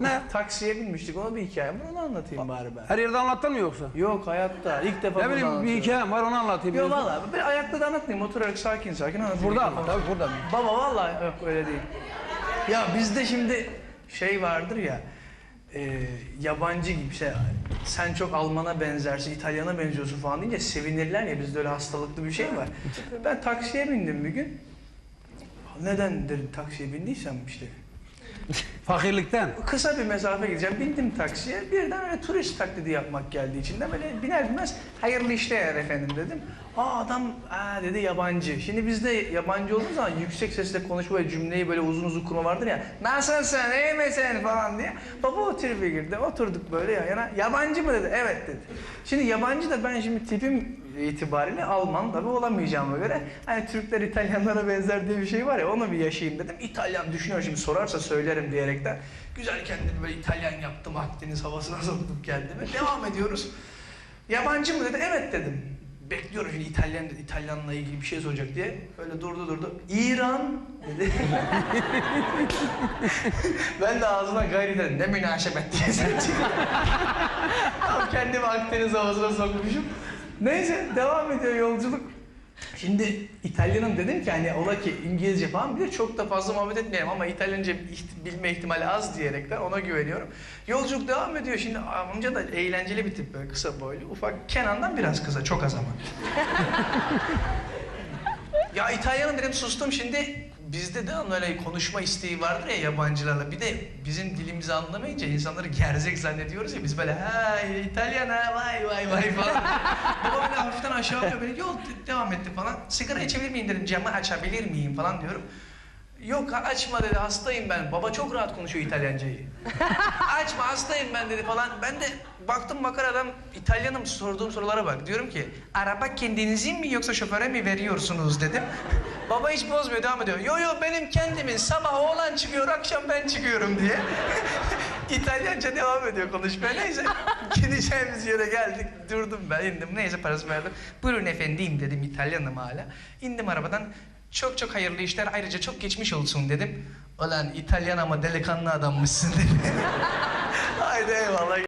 Ne? Taksiye binmiştik ona bir hikayem var onu anlatayım bari ben. Her yerde anlattın mı yoksa? Yok hayatta ilk defa Ne bileyim bir anlatıyorum. hikayem var onu anlatayım. Yok valla ben ayakta da anlatmayayım oturarak sakin sakin anlatayım. Burada ama tabii burada. Baba vallahi yok öyle değil. Ya bizde şimdi şey vardır ya e, yabancı gibi şey sen çok Alman'a benzersin, İtalyana benziyorsun falan deyince sevinirler ya bizde öyle hastalıklı bir şey var. Ben taksiye bindim bir gün. Neden dedim taksiye bindiysem işte Fakirlikten. kısa bir mesafe gideceğim. Bindim taksiye. Birden öyle turist taklidi yapmak geldi içinden. Böyle biner binmez hayırlı işler efendim dedim. Aa adam aa dedi yabancı. Şimdi bizde yabancı olduğu zaman yüksek sesle konuşma ve cümleyi böyle uzun uzun kurma vardır ya. Nasılsın, iyi misin falan diye. Baba o tribe girdi. Oturduk böyle yan yana. Yabancı mı dedi. Evet dedi. Şimdi yabancı da ben şimdi tipim itibariyle Alman tabii olamayacağıma göre hani Türkler İtalyanlara benzer diye bir şey var ya onu bir yaşayayım dedim. İtalyan düşünüyorum şimdi sorarsa söylerim diyerekten güzel kendimi böyle İtalyan yaptım Akdeniz havasına soktum kendimi. Devam ediyoruz. Yabancı mı dedi? Evet dedim. Bekliyorum şimdi İtalyan dedi, İtalyanla ilgili bir şey soracak diye. Öyle durdu durdu. İran dedi. ben de ağzına gayri dedim. Ne münasebet diye sen Tam kendimi Akdeniz havasına sokmuşum. Neyse devam ediyor yolculuk. Şimdi İtalyanım dedim ki hani ola ki İngilizce falan bilir çok da fazla muhabbet etmeyelim ama İtalyanca bilme ihtimali az diyerekten ona güveniyorum. Yolculuk devam ediyor şimdi amca da eğlenceli bir tip böyle kısa boylu ufak Kenan'dan biraz kısa çok az ama. ya İtalyanım dedim sustum şimdi bizde de öyle konuşma isteği vardır ya yabancılarla. Bir de bizim dilimizi anlamayınca insanları gerzek zannediyoruz ya biz böyle ha İtalyan ha vay vay vay falan. Baba böyle hafiften aşağı alıyor böyle yol devam etti falan. Sigara içebilir miyim dedim camı açabilir miyim falan diyorum. Yok açma dedi hastayım ben. Baba çok rahat konuşuyor İtalyancayı. açma hastayım ben dedi falan. Ben de baktım makaradan İtalyanım sorduğum sorulara bak. Diyorum ki araba kendinizin mi yoksa şoföre mi veriyorsunuz dedim. Baba hiç bozmuyor devam ediyor. Yo yo benim kendimin sabah oğlan çıkıyor akşam ben çıkıyorum diye. İtalyanca devam ediyor konuşmaya. Neyse gideceğimiz yere geldik. Durdum ben indim. Neyse parasını verdim. Buyurun efendim dedim İtalyanım hala. İndim arabadan. Çok çok hayırlı işler ayrıca çok geçmiş olsun dedim. Ulan İtalyan ama delikanlı adammışsın dedi. Haydi eyvallah.